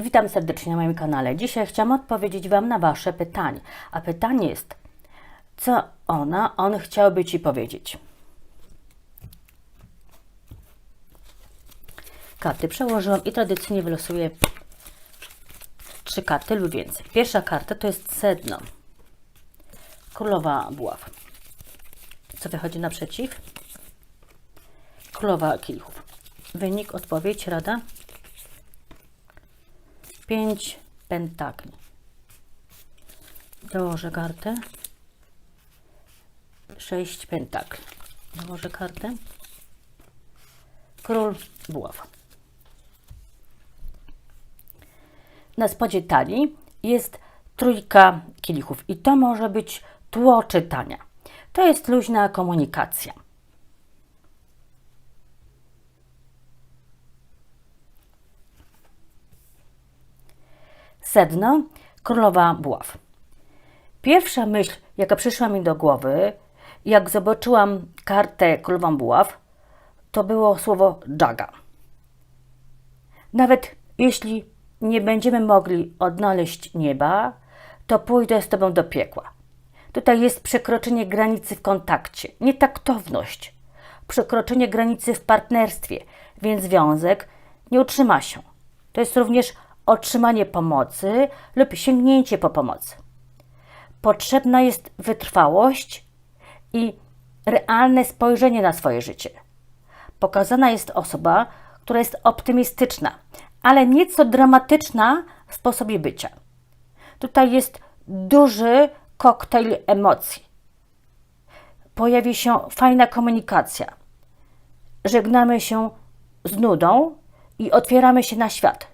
Witam serdecznie na moim kanale. Dzisiaj chciałam odpowiedzieć Wam na Wasze pytanie. A pytanie jest, co ona, on chciałby Ci powiedzieć? Karty przełożyłam i tradycyjnie wylosuję trzy karty lub więcej. Pierwsza karta to jest sedno. Królowa buław. Co wychodzi naprzeciw? Królowa kielichów. Wynik, odpowiedź, rada? Pięć pentakli. Dołożę kartę. Sześć pentakli. Dołożę kartę. Król buław. Na spodzie talii jest trójka kielichów i to może być tło czytania. To jest luźna komunikacja. Sedno, królowa buław. Pierwsza myśl, jaka przyszła mi do głowy, jak zobaczyłam kartę królową buław, to było słowo jaga. Nawet jeśli nie będziemy mogli odnaleźć nieba, to pójdę z Tobą do piekła. Tutaj jest przekroczenie granicy w kontakcie, nietaktowność, przekroczenie granicy w partnerstwie, więc związek nie utrzyma się. To jest również otrzymanie pomocy lub sięgnięcie po pomoc. Potrzebna jest wytrwałość i realne spojrzenie na swoje życie. Pokazana jest osoba, która jest optymistyczna, ale nieco dramatyczna w sposobie bycia. Tutaj jest duży koktajl emocji. Pojawi się fajna komunikacja. Żegnamy się z nudą i otwieramy się na świat.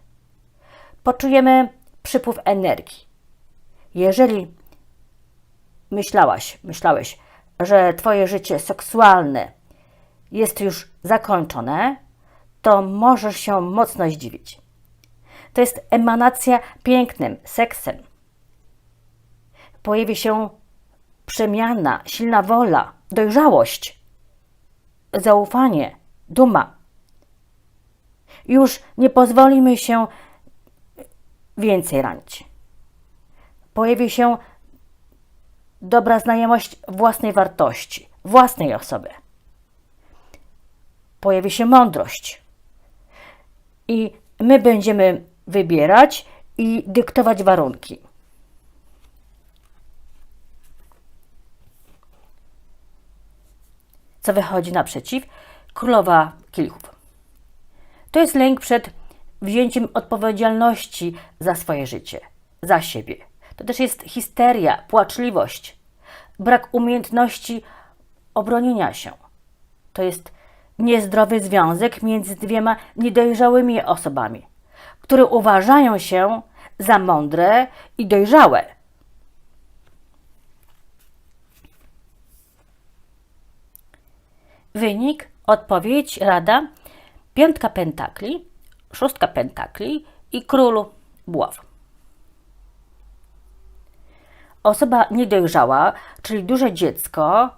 Poczujemy przypływ energii. Jeżeli myślałaś, myślałeś, że Twoje życie seksualne jest już zakończone, to możesz się mocno zdziwić. To jest emanacja pięknem, seksem. Pojawi się przemiana, silna wola, dojrzałość, zaufanie, duma. Już nie pozwolimy się więcej ranić. Pojawi się dobra znajomość własnej wartości, własnej osoby. Pojawi się mądrość. I my będziemy wybierać i dyktować warunki. Co wychodzi naprzeciw? Królowa kielichów. To jest lęk przed wzięciem odpowiedzialności za swoje życie, za siebie. To też jest histeria, płaczliwość, brak umiejętności obronienia się. To jest niezdrowy związek między dwiema niedojrzałymi osobami, które uważają się za mądre i dojrzałe. Wynik, odpowiedź, rada, piątka pentakli, szóstka pentakli i król buław. Osoba niedojrzała, czyli duże dziecko,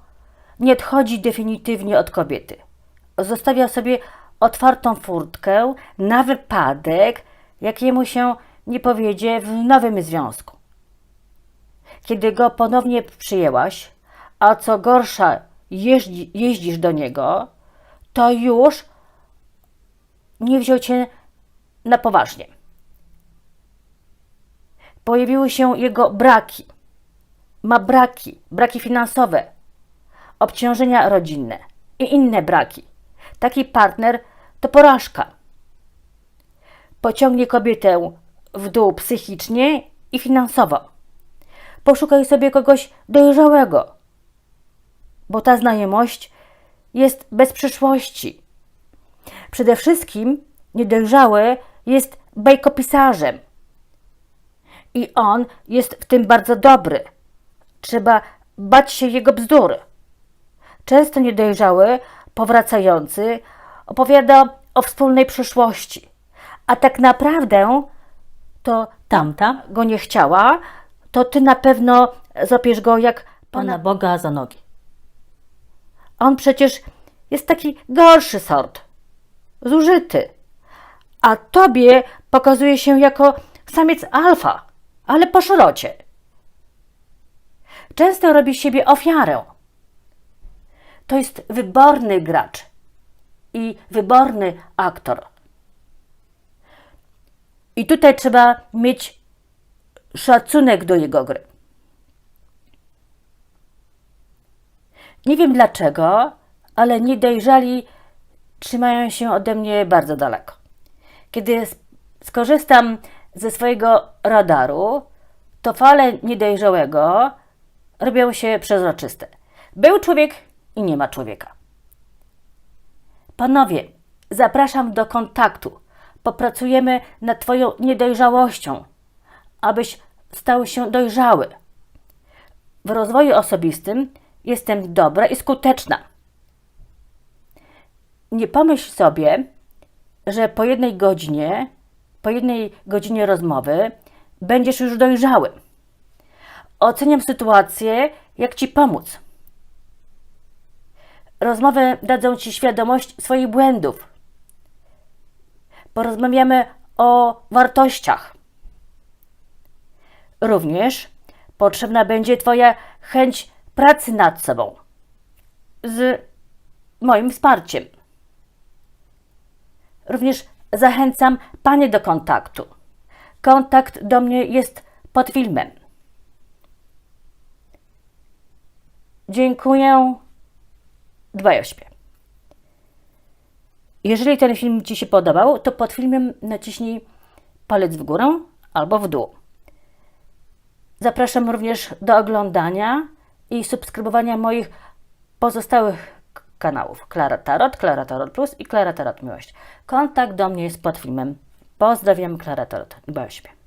nie odchodzi definitywnie od kobiety. Zostawia sobie otwartą furtkę na wypadek, jakiemu się nie powiedzie w nowym związku. Kiedy go ponownie przyjęłaś, a co gorsza jeździ, jeździsz do niego, to już nie wziął cię na poważnie. Pojawiły się jego braki. Ma braki, braki finansowe, obciążenia rodzinne i inne braki. Taki partner to porażka. Pociągnie kobietę w dół psychicznie i finansowo. Poszukaj sobie kogoś dojrzałego, bo ta znajomość jest bez przyszłości. Przede wszystkim niedojrzały jest bajkopisarzem. I on jest w tym bardzo dobry. Trzeba bać się jego bzdur. Często niedojrzały, powracający, opowiada o wspólnej przyszłości. A tak naprawdę to tamta go nie chciała, to ty na pewno złapiesz go jak Pana Boga za nogi. On przecież jest taki gorszy sort, zużyty. a tobie pokazuje się jako samiec alfa, ale po szrocie. Często robi siebie ofiarę. To jest wyborny gracz i wyborny aktor. I tutaj trzeba mieć szacunek do jego gry. Nie wiem dlaczego, ale niedojrzali trzymają się ode mnie bardzo daleko. Kiedy skorzystam ze swojego radaru, to fale niedojrzałego robią się przezroczyste. Był człowiek i nie ma człowieka. Panowie, zapraszam do kontaktu. Popracujemy nad Twoją niedojrzałością, abyś stał się dojrzały. W rozwoju osobistym jestem dobra i skuteczna. Nie pomyśl sobie, że po jednej godzinie, po jednej godzinie rozmowy będziesz już dojrzały. Oceniam sytuację, jak Ci pomóc. Rozmowy dadzą Ci świadomość swoich błędów. Porozmawiamy o wartościach. Również potrzebna będzie Twoja chęć pracy nad sobą z moim wsparciem. Również zachęcam Panie do kontaktu. Kontakt do mnie jest pod filmem. Dziękuję. Dbaj o. Jeżeli ten film Ci się podobał, to pod filmem naciśnij palec w górę albo w dół. Zapraszam również do oglądania i subskrybowania moich pozostałych kanałów Klara Tarot, Klara Tarot Plus i Klara Tarot Miłość. Kontakt do mnie jest pod filmem. Pozdrawiam, Klara Tarot. Dbaj o siebie.